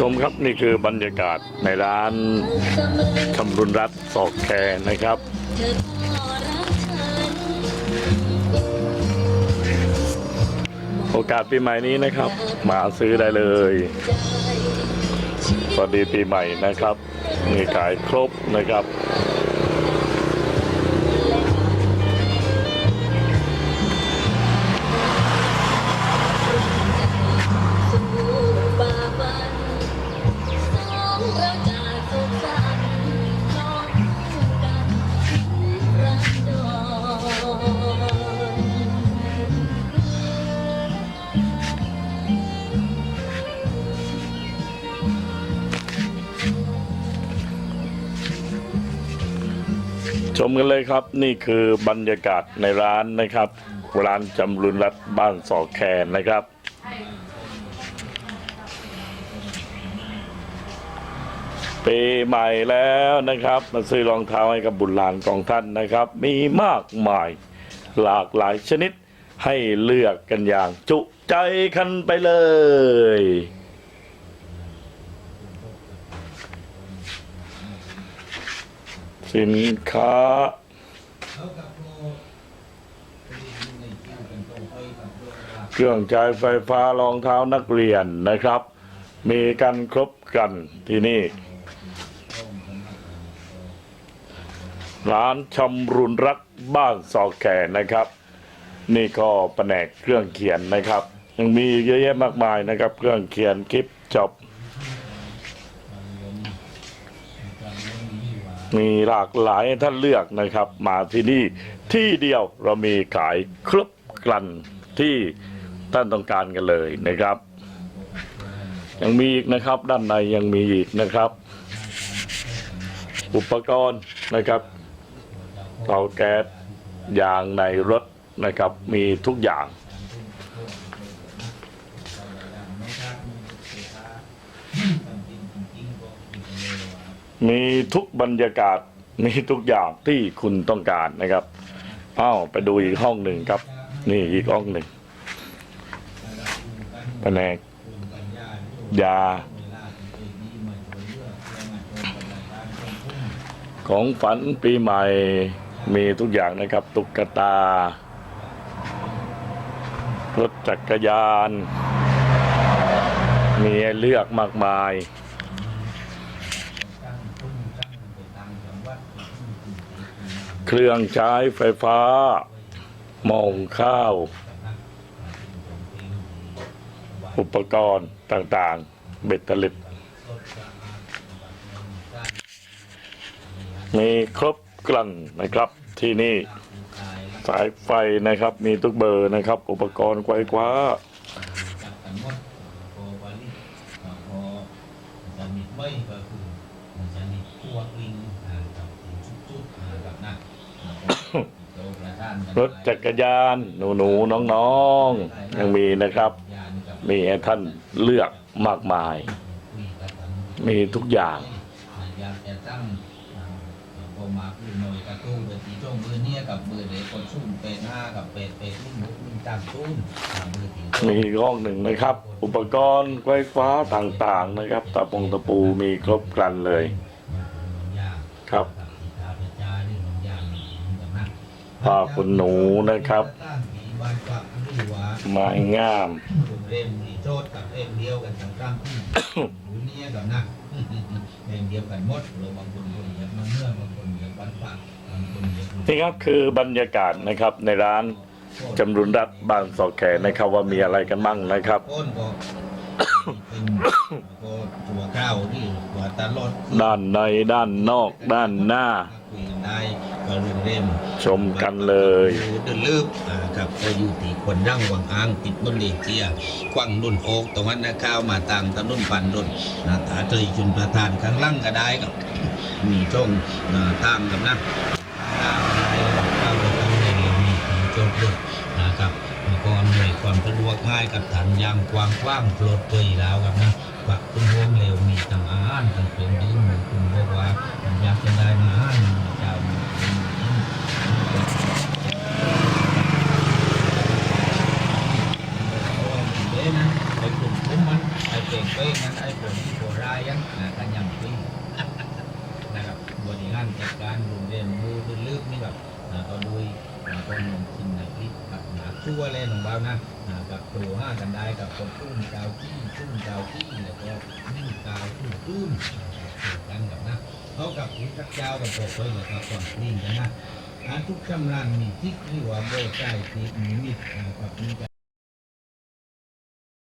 ชมครับนี่คือบรรยากาศในร้านคำรุนรัฐสอกแคร์นะครับ โอกาสปีใหม่นี้นะครับ มาซื้อได้เลยสวัสดีปีใหม่นะครับ มีขายครบนะครับ ชมกันเลยครับนี่คือบรรยากาศในร้านนะครับ ร้านจำรุนรัฐบ้านสอแคนนะครับปีใหม่แล้วนะครับ มาซื้อรองเท้าให้กับบุตรหลานของท่านนะครับ มีมากมายหลากหลายชนิดให้เลือกกันอย่างจุใจกันไปเลย สินค้า เครื่องใช้ไฟฟ้ารองเท้านักเรียนนะครับ มีกันครบกันที่นี่ ร้านชำรุนรักบ้านสอกแก่นะครับ นี่ก็แผนกเครื่องเขียนนะครับ ยังมีเยอะแยะมากมายนะครับ เครื่องเขียนคลิปจบ มีหลากหลายให้ท่านเลือกนะครับ มาที่นี่ที่เดียวเรามีขายครบกลันที่ท่านต้องการกันเลยนะครับ ยังมีอีกนะครับ ด้านในยังมีอีกนะครับ อุปกรณ์นะครับเตาแก๊สยางในรถนะครับ มีทุกอย่าง มีทุกบรรยากาศมีทุกอย่างที่คุณต้องการนะครับอ้าวไปดูอีกห้องหนึ่งครับ นี่อีกห้องหนึ่งแผนกยา ของฝันปีใหม่มีทุกอย่างนะครับ ตุ๊กตารถจักรยาน มีเลือกมากมาย เครื่องใช้ไฟฟ้าหม้องข้าว อุปกรณ์ต่างๆ เบ็ดตล็ดมีครบกลั่นนะครับที่นี่สายไฟนะครับ มีทุกเบอร์นะครับ อุปกรณ์ไกวคว้าไม่ก็คือมันจะมีพวกลิงอ่ากับจุดๆกับนัก รถจักรยานหนูหนูๆน้องยังมีนะครับ มีให้ท่านเลือกมากมายคุยกับางมีทุกอย่างมาคือหน่วยกระตู้เป็นสีช่องมือเนี่ยกับมือเด็กคนซุ่มเป็นห้ากับเป็ดเป็ดรุ่นหกรุ่นตั้งตุ้นอ่ามือถีมีห้องหนึ่งนะครับ อุปกรณ์ไฟฟ้าต่างๆนะครับตะปงตะปูมีครบกลันเลย ครับ ผ้าขนหนูนะครับ ไม้งามเล่มมีโจทย์กับเล่มเดียวกันทั้งกลางที่หนูเนี่ยกับนักเล่มเดียวกันหมดหรือบางคนคนเดียวมันเมื่อบางคนเดียววันปากบางคนเดียวนี่ครับคือบรรยากาศนะครับในร้านจำรุนรัฐบางสอกแขนะครับว่ามีอะไรกันบ้างนะครับด้านในด้านนอกด้านหน้า คุยกันได้ก็เรื่องเล่มชมกันเลยอยู่เดินลืบอ่าครับก็อยู่ที่คนนั่งวังอ้างติดบนเลเจียควังนุ่นโอกตรงนั้นนะข้าวมาตามถนนปันนุ่นนะตาเตยจุนประธานข้างล่างก็ได้ครับมีช่องนะตามกับนะตามได้ข้าวเลยข้างในเลยมีมีโจทย์ด้วยนะครับแล้วก็อำนวยความสะดวกง่ายกับฐานยางกว้างกว้างโปรดเปรยแล้วครับานกันเป็นยิ่งคุณบอกว่าอยากจะได้มาห้านเจ้าไอ้กลุ่มคุ้มมันไอ้เก่งเป้งนั้นไอ้ผลที่โหรายยังกันยังพี่นะครับบริหารจัดการโรงเรียนมู ชั่วเลยของเรานะกับตัวห้ากันได้กับคนตุ้มดาวพี่ตุ้มดาวพี่แล้วก็นิ่งกาวตุ้มตุ้มกันกับนะเขากับผู้ชักเจ้ากับบกไปเลยครับก่อนนิ่งกันนะอาทุกกำลังมีทิศที่ว่าโบใจที่มีมิตอ่ากับมี